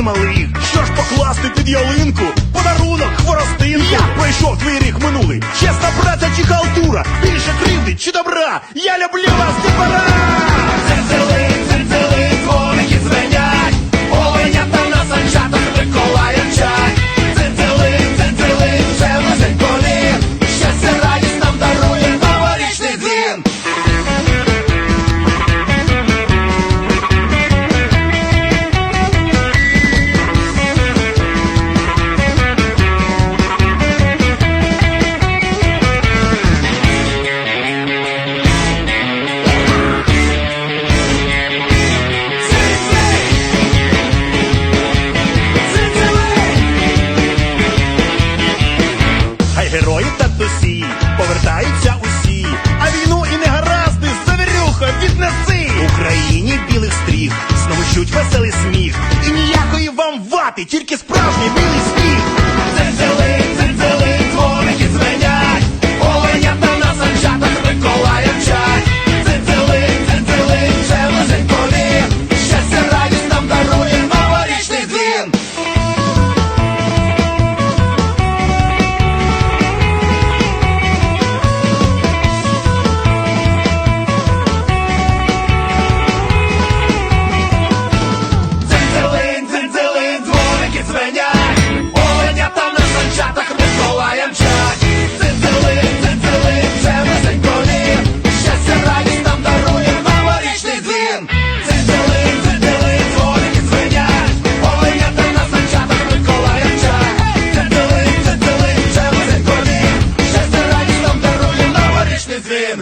І малих. Що ж покласти під ялинку? Подарунок, хворостинку. Я пройшов твій рік минулий. Чесна праця чи халтура? Більше кривди чи добра? Я люблю вас, не пора! Повертаються усі, а війну і негаразди завірюха віднеси Україні білих стріх, знову чуть веселий сміх. І ніякої вам вати, тільки білий man